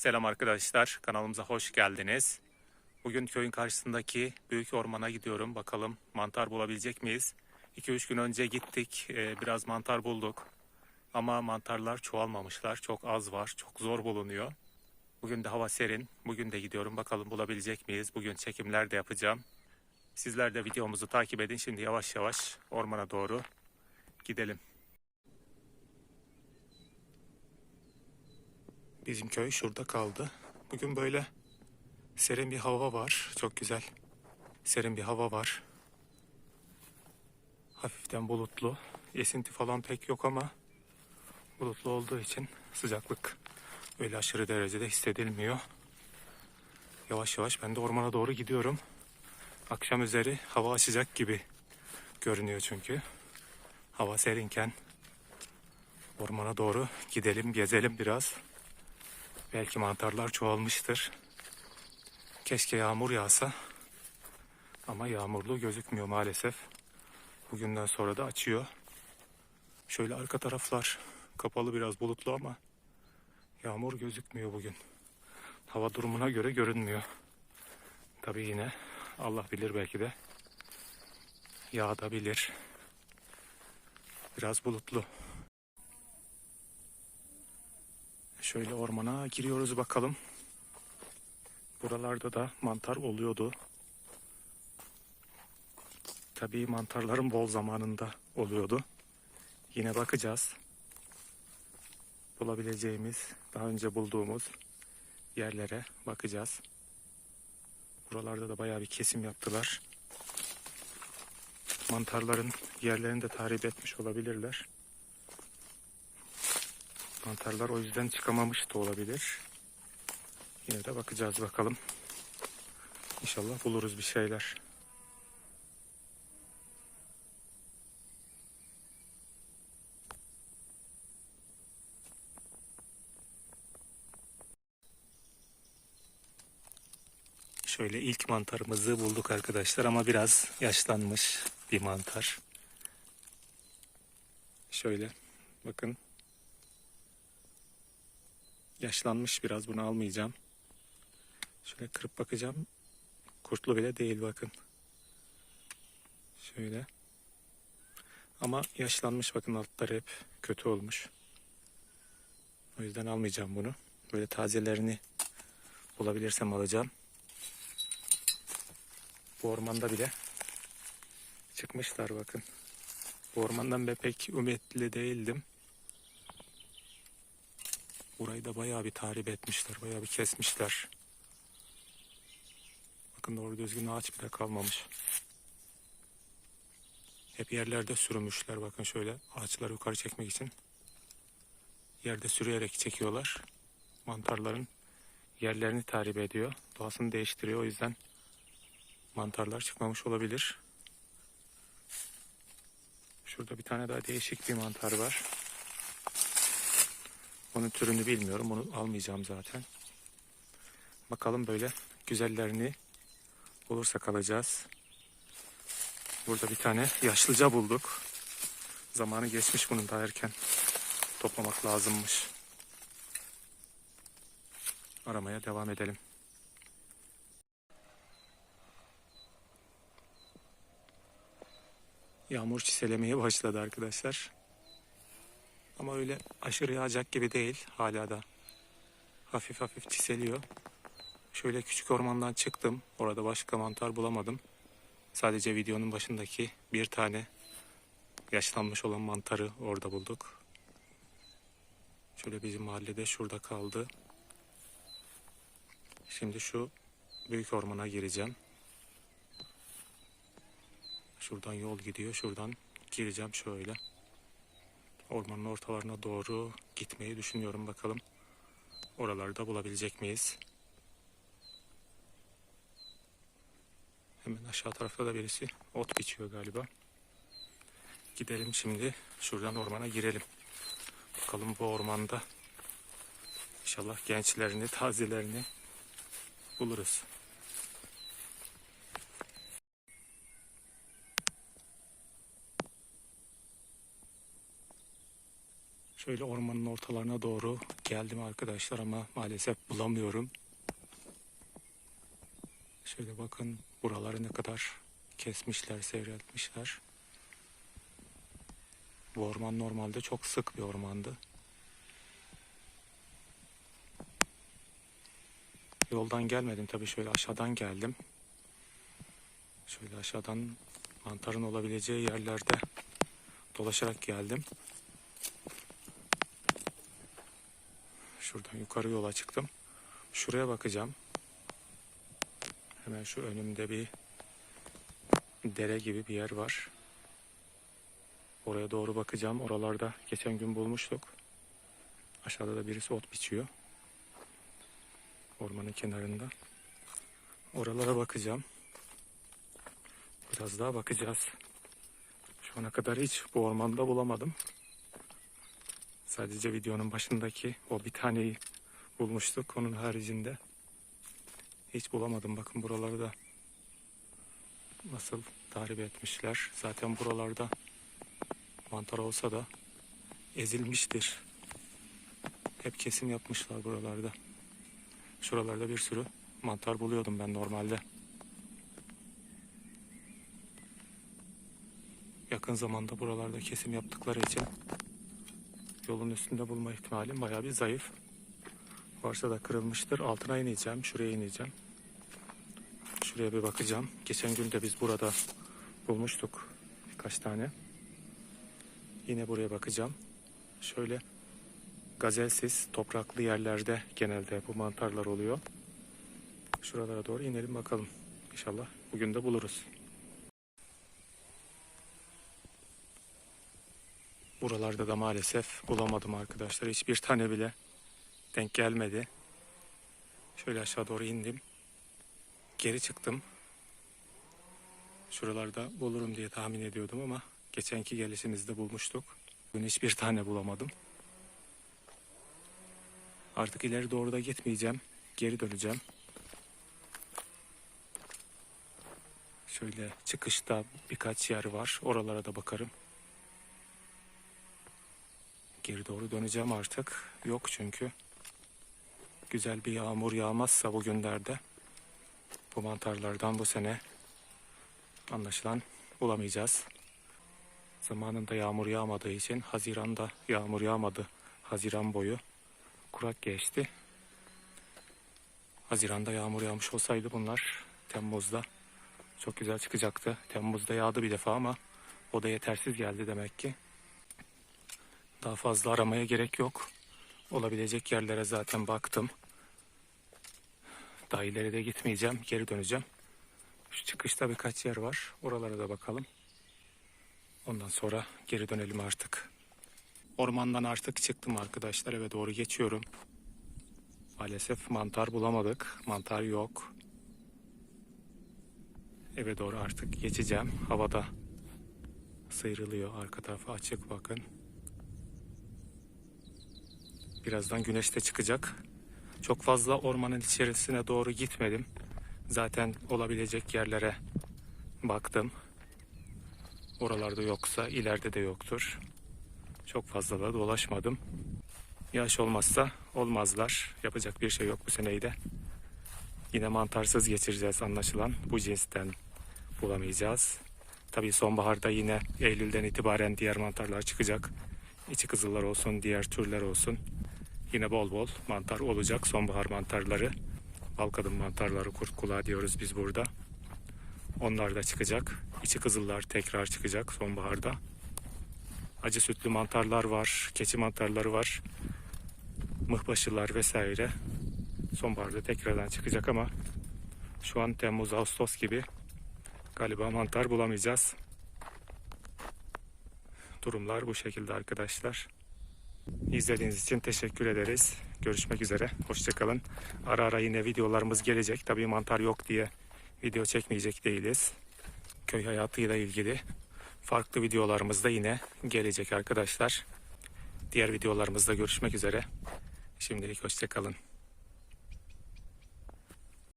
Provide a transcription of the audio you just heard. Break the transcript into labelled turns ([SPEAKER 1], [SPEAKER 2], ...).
[SPEAKER 1] Selam arkadaşlar, kanalımıza hoş geldiniz. Bugün köyün karşısındaki büyük ormana gidiyorum. Bakalım mantar bulabilecek miyiz? 2-3 gün önce gittik, e, biraz mantar bulduk. Ama mantarlar çoğalmamışlar, çok az var, çok zor bulunuyor. Bugün de hava serin, bugün de gidiyorum. Bakalım bulabilecek miyiz? Bugün çekimler de yapacağım. Sizler de videomuzu takip edin. Şimdi yavaş yavaş ormana doğru gidelim. Bizim köy şurada kaldı. Bugün böyle serin bir hava var. Çok güzel. Serin bir hava var. Hafiften bulutlu. Esinti falan pek yok ama bulutlu olduğu için sıcaklık öyle aşırı derecede hissedilmiyor. Yavaş yavaş ben de ormana doğru gidiyorum. Akşam üzeri hava açacak gibi görünüyor çünkü. Hava serinken ormana doğru gidelim, gezelim biraz. Belki mantarlar çoğalmıştır. Keşke yağmur yağsa. Ama yağmurlu gözükmüyor maalesef. Bugünden sonra da açıyor. Şöyle arka taraflar kapalı biraz bulutlu ama yağmur gözükmüyor bugün. Hava durumuna göre görünmüyor. Tabii yine Allah bilir belki de yağabilir. Biraz bulutlu. Şöyle ormana giriyoruz bakalım. Buralarda da mantar oluyordu. Tabii mantarların bol zamanında oluyordu. Yine bakacağız. Bulabileceğimiz, daha önce bulduğumuz yerlere bakacağız. Buralarda da bayağı bir kesim yaptılar. Mantarların yerlerini de tahrip etmiş olabilirler. Mantarlar o yüzden çıkamamış da olabilir. Yine de bakacağız bakalım. İnşallah buluruz bir şeyler. Şöyle ilk mantarımızı bulduk arkadaşlar ama biraz yaşlanmış bir mantar. Şöyle bakın yaşlanmış biraz bunu almayacağım. Şöyle kırıp bakacağım. Kurtlu bile değil bakın. Şöyle. Ama yaşlanmış bakın altları hep kötü olmuş. O yüzden almayacağım bunu. Böyle tazelerini bulabilirsem alacağım. Bu ormanda bile çıkmışlar bakın. Bu ormandan ben pek ümitli değildim. Burayı da bayağı bir tahrip etmişler. Bayağı bir kesmişler. Bakın doğru düzgün ağaç bile kalmamış. Hep yerlerde sürmüşler. Bakın şöyle ağaçları yukarı çekmek için. Yerde sürüyerek çekiyorlar. Mantarların yerlerini tahrip ediyor. Doğasını değiştiriyor. O yüzden mantarlar çıkmamış olabilir. Şurada bir tane daha değişik bir mantar var. Onun türünü bilmiyorum. Onu almayacağım zaten. Bakalım böyle güzellerini bulursak alacağız. Burada bir tane yaşlıca bulduk. Zamanı geçmiş bunun daha erken toplamak lazımmış. Aramaya devam edelim. Yağmur çiselemeye başladı arkadaşlar. Ama öyle aşırı yağacak gibi değil. Hala da hafif hafif çiseliyor. Şöyle küçük ormandan çıktım. Orada başka mantar bulamadım. Sadece videonun başındaki bir tane yaşlanmış olan mantarı orada bulduk. Şöyle bizim mahallede şurada kaldı. Şimdi şu büyük ormana gireceğim. Şuradan yol gidiyor. Şuradan gireceğim şöyle. Ormanın ortalarına doğru gitmeyi düşünüyorum bakalım. Oralarda bulabilecek miyiz? Hemen aşağı tarafta da birisi ot biçiyor galiba. Gidelim şimdi şuradan ormana girelim. Bakalım bu ormanda inşallah gençlerini, tazelerini buluruz. Şöyle ormanın ortalarına doğru geldim arkadaşlar ama maalesef bulamıyorum. Şöyle bakın buraları ne kadar kesmişler, seyreltmişler. Bu orman normalde çok sık bir ormandı. Yoldan gelmedim tabii şöyle aşağıdan geldim. Şöyle aşağıdan mantarın olabileceği yerlerde dolaşarak geldim. Şuradan yukarı yola çıktım. Şuraya bakacağım. Hemen şu önümde bir dere gibi bir yer var. Oraya doğru bakacağım. Oralarda geçen gün bulmuştuk. Aşağıda da birisi ot biçiyor. Ormanın kenarında. Oralara bakacağım. Biraz daha bakacağız. Şu ana kadar hiç bu ormanda bulamadım. Sadece videonun başındaki o bir taneyi bulmuştuk. Onun haricinde hiç bulamadım. Bakın buraları da nasıl tahrip etmişler. Zaten buralarda mantar olsa da ezilmiştir. Hep kesim yapmışlar buralarda. Şuralarda bir sürü mantar buluyordum ben normalde. Yakın zamanda buralarda kesim yaptıkları için yolun üstünde bulma ihtimalim bayağı bir zayıf. Varsa da kırılmıştır. Altına ineceğim. Şuraya ineceğim. Şuraya bir bakacağım. Geçen gün de biz burada bulmuştuk birkaç tane. Yine buraya bakacağım. Şöyle gazelsiz topraklı yerlerde genelde bu mantarlar oluyor. Şuralara doğru inelim bakalım. İnşallah bugün de buluruz. Buralarda da maalesef bulamadım arkadaşlar. Hiçbir tane bile denk gelmedi. Şöyle aşağı doğru indim. Geri çıktım. Şuralarda bulurum diye tahmin ediyordum ama geçenki gelişimizde bulmuştuk. Bugün hiçbir tane bulamadım. Artık ileri doğru da gitmeyeceğim. Geri döneceğim. Şöyle çıkışta birkaç yer var. Oralara da bakarım. Geri doğru döneceğim artık. Yok çünkü. Güzel bir yağmur yağmazsa bugünlerde bu mantarlardan bu sene anlaşılan bulamayacağız. Zamanında yağmur yağmadığı için Haziran'da yağmur yağmadı. Haziran boyu kurak geçti. Haziran'da yağmur yağmış olsaydı bunlar Temmuz'da çok güzel çıkacaktı. Temmuz'da yağdı bir defa ama o da yetersiz geldi demek ki. Daha fazla aramaya gerek yok. Olabilecek yerlere zaten baktım. Daha ileri de gitmeyeceğim. Geri döneceğim. Şu çıkışta birkaç yer var. Oralara da bakalım. Ondan sonra geri dönelim artık. Ormandan artık çıktım arkadaşlar. Eve doğru geçiyorum. Maalesef mantar bulamadık. Mantar yok. Eve doğru artık geçeceğim. Havada sıyrılıyor. Arka tarafı açık bakın. Birazdan güneş de çıkacak. Çok fazla ormanın içerisine doğru gitmedim. Zaten olabilecek yerlere baktım. Oralarda yoksa ileride de yoktur. Çok fazla da dolaşmadım. Yaş olmazsa olmazlar. Yapacak bir şey yok bu seneyi de. Yine mantarsız geçireceğiz anlaşılan. Bu cinsten bulamayacağız. Tabii sonbaharda yine Eylül'den itibaren diğer mantarlar çıkacak. İçi kızıllar olsun, diğer türler olsun. Yine bol bol mantar olacak. Sonbahar mantarları, balkadın mantarları, kurt kulağı diyoruz biz burada. Onlar da çıkacak. İçi kızıllar tekrar çıkacak sonbaharda. Acı sütlü mantarlar var, keçi mantarları var. Mıhbaşılar vesaire. Sonbaharda tekrardan çıkacak ama şu an Temmuz, Ağustos gibi galiba mantar bulamayacağız. Durumlar bu şekilde arkadaşlar. İzlediğiniz için teşekkür ederiz. Görüşmek üzere. Hoşçakalın. Ara ara yine videolarımız gelecek. Tabii mantar yok diye video çekmeyecek değiliz. Köy hayatıyla ilgili farklı videolarımız da yine gelecek arkadaşlar. Diğer videolarımızda görüşmek üzere. Şimdilik hoşçakalın.